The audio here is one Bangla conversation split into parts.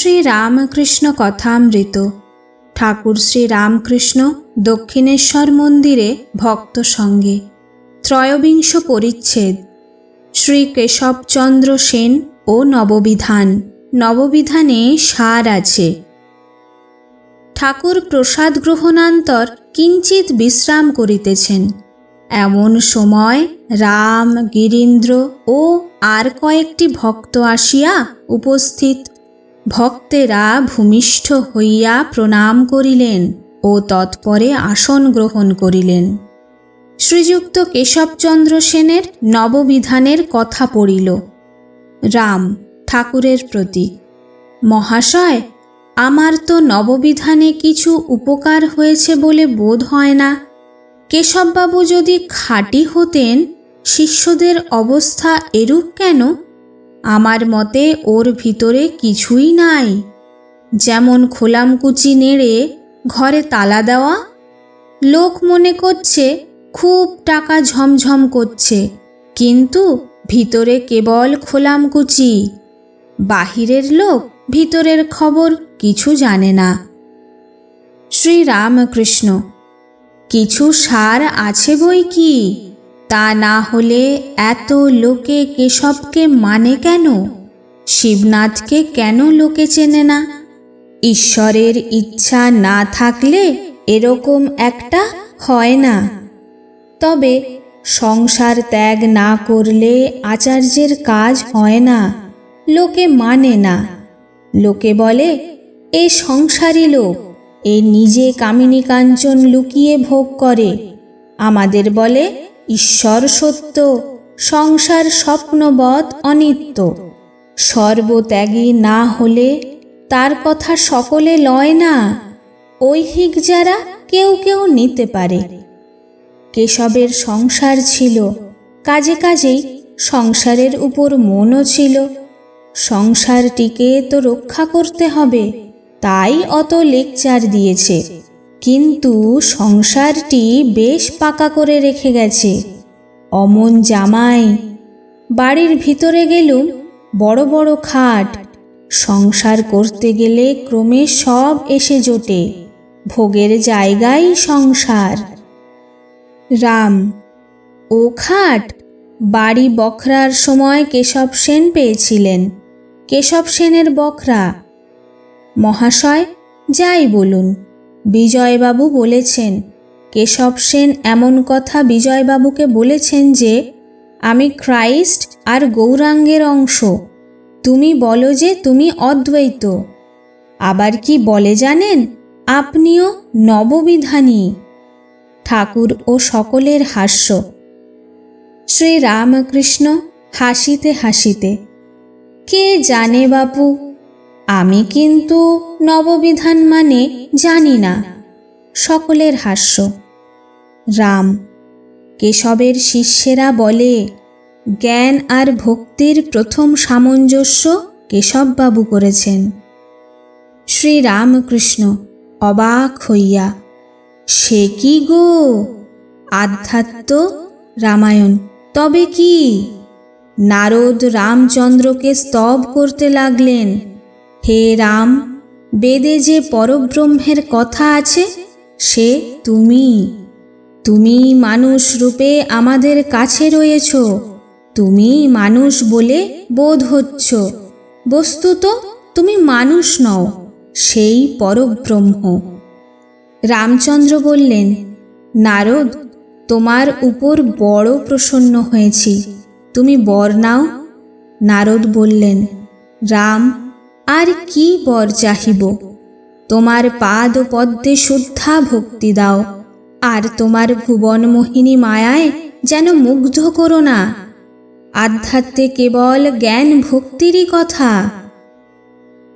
শ্রী রামকৃষ্ণ কথামৃত। ঠাকুর শ্রী রামকৃষ্ণ দক্ষিণেশ্বর মন্দিরে ভক্ত সঙ্গে। ত্রয়োবিংশ পরিচ্ছেদ। শ্রী কেশবচন্দ্র সেন ও নববিধান। নববিধানে সার আছে। ঠাকুর প্রসাদ গ্রহণান্তর কিঞ্চিত বিশ্রাম করিতেছেন। এমন সময় রাম, গিরীন্দ্র ও আর কয়েকটি ভক্ত আসিয়া উপস্থিত ভক্তেরা ভূমিষ্ঠ হইয়া প্রণাম করিলেন ও তৎপরে আসন গ্রহণ করিলেন। শ্রীযুক্ত কেশবচন্দ্র সেনের নববিধানের কথা পড়িল। রাম, ঠাকুরের প্রতি মহাশয়, আমার তো নববিধানে কিছু উপকার হয়েছে বলে বোধ হয় না। কেশববাবু যদি খাঁটি হতেন, শিষ্যদের অবস্থা এরূপ কেন? আমার মতে ওর ভিতরে কিছুই নাই। যেমন খোলামকুচি নেড়ে ঘরে তালা দেওয়া, লোক মনে করছে খুব টাকা ঝমঝম করছে, কিন্তু ভিতরে কেবল খোলামকুচি। বাহিরের লোক ভিতরের খবর কিছু জানে না। শ্রীরামকৃষ্ণ, কিছু সার আছে বই কি? তা না হলে এত লোকে কেশবকে মানে কেন? শিবনাথকে কেন লোকে চেনে না? ঈশ্বরের ইচ্ছা না থাকলে এরকম একটা হয় না। তবে সংসার ত্যাগ না করলে আচার্যের কাজ হয় না, লোকে মানে না। লোকে বলে, এ সংসারী লোক, এ নিজে কামিনী কাঞ্চন লুকিয়ে ভোগ করে। আমাদের বলে ঈশ্বর সত্য, সংসার স্বপ্নবৎ অনিত্য। সর্বত্যাগী না হলে তার কথা সকলে লয় না, ঐহিক যারা কেউ কেউ নিতে পারে। কেশবের সংসার ছিল, কাজে কাজেই সংসারের উপর মনও ছিল। সংসারটিকে তো রক্ষা করতে হবে, তাই অত লেকচার দিয়েছে। কিন্তু সংসারটি বেশ পাকা করে রেখে গেছে। অমন জামাই। বাড়ির ভিতরে গেলুম বড় বড় খাট। সংসার করতে গেলে ক্রমে সব এসে জোটে। ভোগের জায়গাই সংসার। রাম, ও খাট? বাড়ি বখরার সময় কেশব সেন পেয়েছিলেন। কেশব সেনের বখরা। মহাশয়, যাই বলুন। বিজয়বাবু বলেছেন, কেশব সেন এমন কথা বিজয়বাবুকে বলেছেন যে, আমি ক্রাইস্ট আর গৌরাঙ্গের অংশ। তুমি বলো যে তুমি অদ্বৈত। আবার কি বলে জানেন, আপনিও নববিধানী। ঠাকুর ও সকলের হাস্য। শ্রী রামকৃষ্ণ হাসিতে হাসিতে, কে জানে বাপু আমি কিন্তু নববিধান মানে জানি না। সকলের হাস্য। রাম, কেশবের শিষ্যেরা বলে, জ্ঞান আর ভক্তির প্রথম সামঞ্জস্য কেশববাবু করেছেন। শ্রীরামকৃষ্ণ অবাক হইয়া, সে কি গো? আধ্যাত্ম, রামায়ণ, তবে কি? নারদ রামচন্দ্রকে স্তব করতে লাগলেন। হে রাম, বেদে যে পরব্রহ্মের কথা আছে, সে তুমি। তুমি মানুষ রূপে আমাদের কাছে রয়েছ, তুমি মানুষ বলে বোধ হচ্ছ। বস্তুত তুমি মানুষ নও, সেই পরব্রহ্ম। রামচন্দ্র বললেন, নারদ, তোমার উপর বড় প্রসন্ন হয়েছি। তুমি বর নাও। নারদ বললেন, রাম আর কি বর চাহিব? তোমার পাদ পদ্মে শুদ্ধা ভক্তি দাও, আর তোমার ভুবন মোহিনী মায়ায় যেন মুগ্ধ করো না। আধ্যাত্মে কেবল জ্ঞান ভক্তিরই কথা।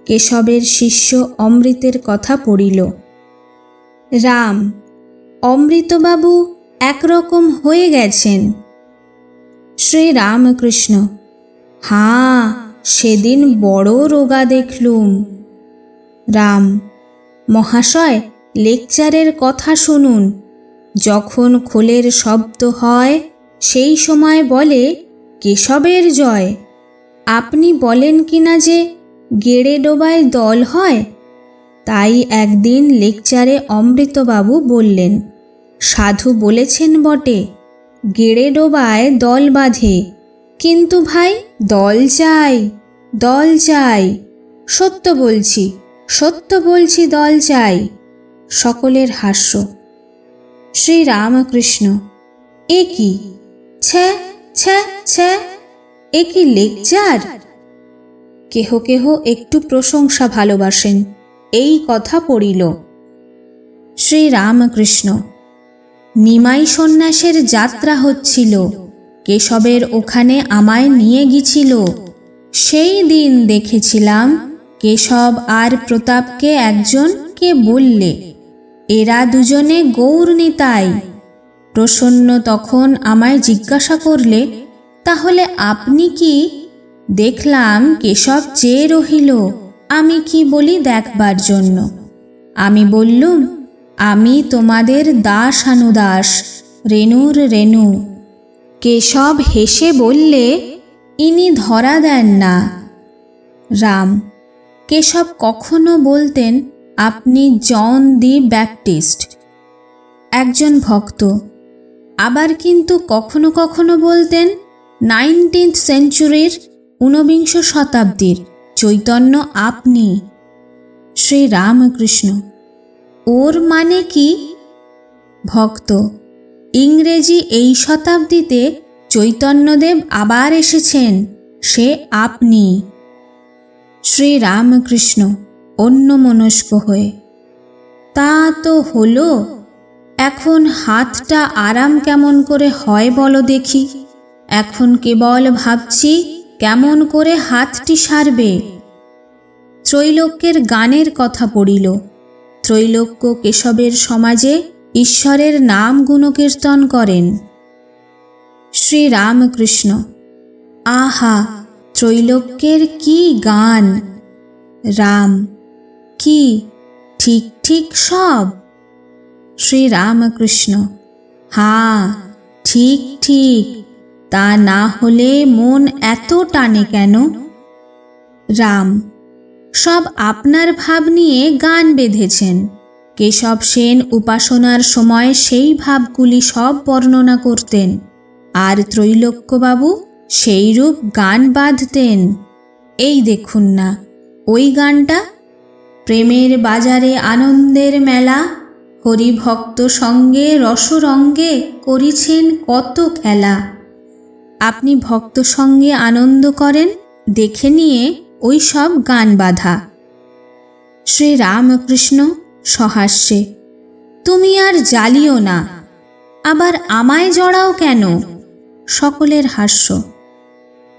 কেশবের শিষ্য অমৃতের কথা পড়িল। রাম, অমৃতবাবু একরকম হয়ে গেছেন। শ্রী রামকৃষ্ণ হাঁ সেদিন বড় রোগা দেখলুম। রাম, মহাশয়, লেকচারের কথা শুনুন। যখন খোলের শব্দ হয়, সেই সময় বলে, কেশবের জয়। আপনি বলেন কি না যে, গেড়ে ডোবায় দল হয়? তাই একদিন লেকচারে অমৃতবাবু বললেন, সাধু বলেছেন বটে, গেড়ে ডোবায় দল বাঁধে। কিন্তু ভাই দল চাই দল চাই। সত্য বলছি সত্য বলছি, দল চাই। সকলের হাস্য। শ্রী রামকৃষ্ণ এ কি? ছ্যা ছ্যা ছ্যা। এ কি লেকচার? কেহ কেহ একটু প্রশংসা ভালোবাসেন। এই কথা পড়িল। শ্রী রামকৃষ্ণ নিমাই সন্ন্যাসের যাত্রা হচ্ছিল। কেশবের ওখানে আমায় নিয়ে গিয়েছিল। সেই দিন দেখেছিলাম কেশব আর প্রতাপকে একজন কে বললে। এরা দুজনে গৌর নিতাই। প্রসন্ন তখন আমায় জিজ্ঞাসা করলে, তাহলে আপনি কি? দেখলাম কেশব চেয়ে রহিল, আমি কি বলি দেখবার জন্য? আমি বললুম, আমি তোমাদের দাস আনুদাস, রেণুর রেণু। কেশব হেসে বললে, ইনি ধরা দেন না। রাম, কেশব কখনো বলতেন, আপনি জন দি ব্যাপটিস্ট। একজন ভক্ত, আবার কিন্তু কখনো কখনো বলতেন, নাইনটিন্থ সেঞ্চুরির ঊনবিংশ শতাব্দীর চৈতন্য আপনি। শ্রী রামকৃষ্ণ ওর মানে কি? ভক্ত, ইংরেজি এই শতাব্দীতে চৈতন্যদেব আবার এসেছেন, সে আপনি। শ্রী রামকৃষ্ণ অন্যমনস্ক হয়ে। তা তো হলো, এখন হাতটা আরাম কেমন করে হয় বলো দেখি। এখন কেবল ভাবছি কেমন করে হাতটি সারবে। ত্রৈলোক্যের গানের কথা পড়িল। ত্রৈলোক্য কেশবের সমাজে ঈশ্বরের নাম গুণকীর্তন করেন। শ্রী রামকৃষ্ণ আহা, ত্রৈলোক্যের কি গান? রাম, কি? ঠিক ঠিক সব? শ্রী রামকৃষ্ণ হ্যাঁ ঠিক ঠিক। তা না হলে মন এত টানে কেন? রাম, সব আপনার ভাব নিয়ে গান বেঁধেছেন। কেশব সেন উপাসনার সময় সেই ভাবগুলি সব বর্ণনা করতেন। আর ত্রৈলোক্যবাবু সেইরূপ গান বাঁধতেন। এই দেখুন না, ওই গানটা? প্রেমের বাজারে আনন্দের মেলা, হরিভক্ত সঙ্গে রসরঙ্গে করিছেন কত খেলা। আপনি ভক্ত সঙ্গে আনন্দ করেন, দেখে নিয়ে ওই সব গান বাঁধা। শ্রী রামকৃষ্ণ সহাস্যে, তুমি আর জ্বালিও না, আবার আমায় জড়াও কেন? সকলের হাস্য।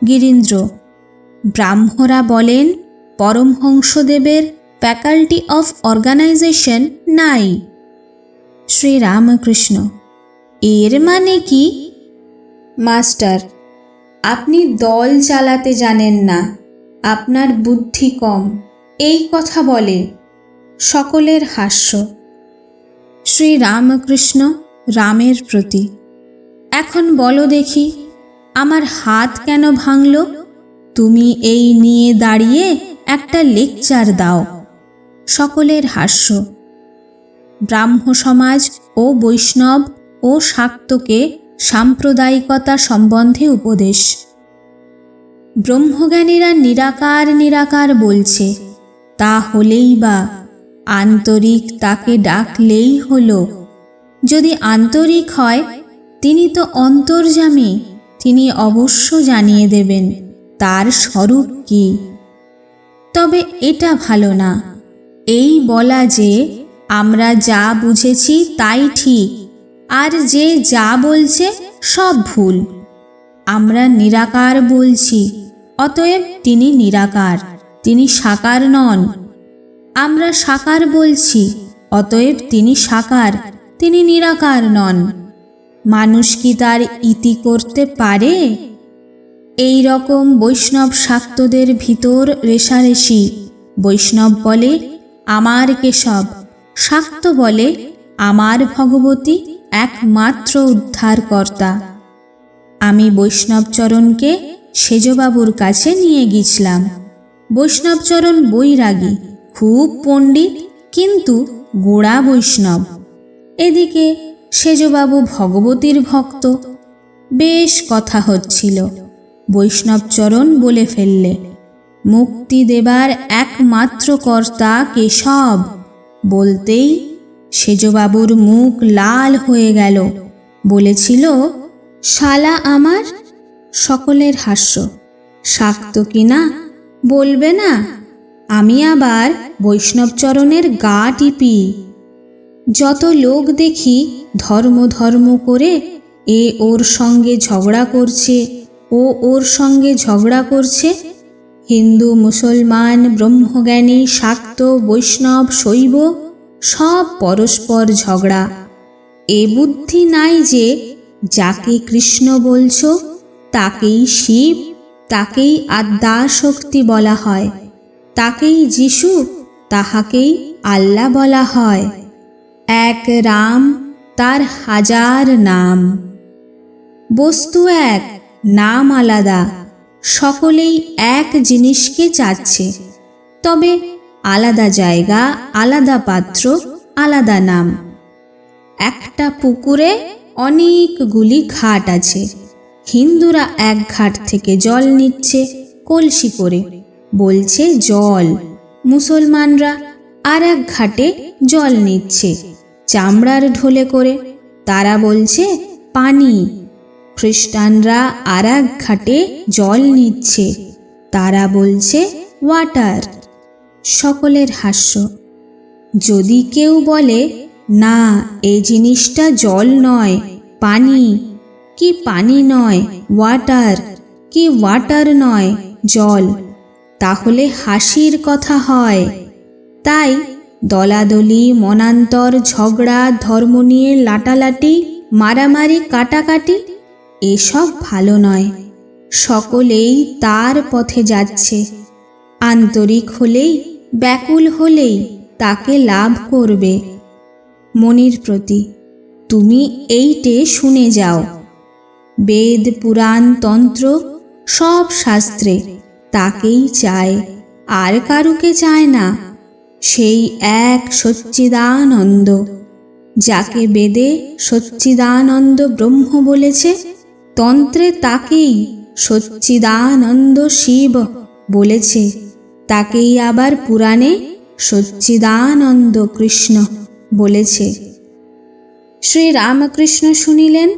গিরীন্দ্র, ব্রাহ্মরা বলেন পরমহংসদেবের ফ্যাকাল্টি অফ অর্গানাইজেশন নাই। শ্রী রামকৃষ্ণ এর মানে কি? মাস্টার, আপনি দল চালাতে জানেন না, আপনার বুদ্ধি কম। এই কথা বলে সকলের হাস্য। শ্রী রামকৃষ্ণ রামের প্রতি। এখন বলো দেখি, আমার হাত কেন ভাঙল? তুমি এই নিয়ে দাঁড়িয়ে একটা লেকচার দাও। সকলের হাস্য। ব্রাহ্ম সমাজ ও বৈষ্ণব ও শাক্তকে সাম্প্রদায়িকতা সম্বন্ধে উপদেশ। ব্রহ্মজ্ঞানীরা নিরাকার নিরাকার বলছে, তা হলেই বা আন্তরিক তাকে ডাকলেই হলো। যদি আন্তরিক হয়, তিনি তো অন্তর্যামী, তিনি অবশ্য জানিয়ে দেবেন, তার স্বরূপ কি? তবে এটা ভালো না। এই বলা যে, আমরা যা বুঝেছি তাই ঠিক, আর যে যা বলছে সব ভুল। আমরা নিরাকার বলছি, অতএব তিনি নিরাকার, তিনি সাকার নন। আমরা সাকার বলছি, অতএব তিনি সাকার, তিনি নিরাকার নন। মানুষ কি তার ইতি করতে পারে? এই রকম বৈষ্ণব শাক্তদের ভিতর রেশারেশি। বৈষ্ণব বলে, আমার কেশব। শাক্ত বলে, আমার ভগবতী একমাত্র উদ্ধারকর্তা। আমি বৈষ্ণবচরণকে সেজবাবুর কাছে নিয়ে গিয়েছিলাম। বৈষ্ণবচরণ বৈরাগী। খুব পণ্ডিত, কিন্তু গোড়া বৈষ্ণব। এদিকে সেজবাবু ভগবতীর ভক্ত। বেশ কথা হচ্ছিল। বৈষ্ণবচরণ বলে ফেললে। মুক্তি দেবার একমাত্র কর্তা কেশব। বলতেই সেজবাবুর মুখ লাল হয়ে গেল। বলেছিল, শালা আমার, সকলের হাস্য। শাক্ত কিনা, বলবে না? আমি আবার বৈষ্ণবচরণের গা টিপি। যত লোক দেখি ধর্ম ধর্ম করে এ ওর সঙ্গে ঝগড়া করছে, ও ওর সঙ্গে ঝগড়া করছে, হিন্দু, মুসলমান, ব্রহ্মজ্ঞানী, শাক্ত, বৈষ্ণব, শৈব, সব পরস্পর ঝগড়া। এ বুদ্ধি নাই যে যাকে কৃষ্ণ বলছো, তাকেই শিব, তাকেই আদ্যা শক্তি বলা হয়। তাকেই যিশু, তাহাকেই আল্লাহ বলা হয়। এক রাম, তার হাজার নাম। বস্তু এক, নাম আলাদা। সকলেই এক জিনিসকে চাচ্ছে। তবে আলাদা জায়গা, আলাদা পাত্র, আলাদা নাম। একটা পুকুরে অনেকগুলি ঘাট আছে। হিন্দুরা এক ঘাট থেকে জল নিচ্ছে কলসি করে। বলছে, জল। মুসলমানরা আর এক ঘাটে জল নিচ্ছে, চামড়ার ঢোলে করে। তারা বলছে, পানি। খ্রিস্টানরা আর এক ঘাটে জল নিচ্ছে। তারা বলছে, ওয়াটার। সকলের হাস্য। যদি কেউ বলে, না এই জিনিসটা জল নয়, পানি। কি পানি নয়, ওয়াটার। কি ওয়াটার নয়, জল। তাহলে হাসির কথা হয়। তাই দলাদলি, মনান্তর, ঝগড়া, ধর্ম নিয়ে লাটালাটি, মারামারি, কাটাকাটি, এসব ভালো নয়। সকলেই তার পথে যাচ্ছে। আন্তরিক হলেই, ব্যাকুল হলেই তাকে লাভ করবে। মনির প্রতি, তুমি এইটে শুনে যাও। বেদ, পুরাণ, তন্ত্র, সব শাস্ত্রে তাকেই চায়, আর কারুকে চায় না। সেই এক সচ্চিদানন্দ, যাকে বেদে সচ্চিদানন্দ ব্রহ্ম বলেছে, তন্ত্রে তাকেই সচ্চিদানন্দ শিব বলেছে। তাকেই আবার পুরাণে সচ্চিদানন্দ কৃষ্ণ বলেছে। শ্রী রামকৃষ্ণ শুনিলেন,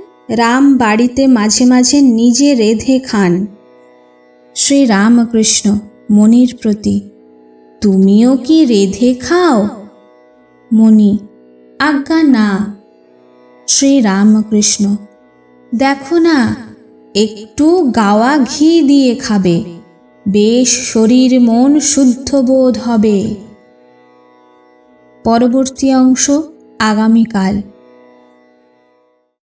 রাম বাড়িতে মাঝে মাঝে নিজে রেধে খান। শ্রী রামকৃষ্ণ মনির প্রতি, তুমিও কি রেধে খাও? মণি, আজ্ঞা না। শ্রী রামকৃষ্ণ দেখো না, একটু গাওয়া ঘি দিয়ে খাবে, বেশ শরীর মন শুদ্ধ বোধ হবে। পরবর্তী অংশ আগামীকাল।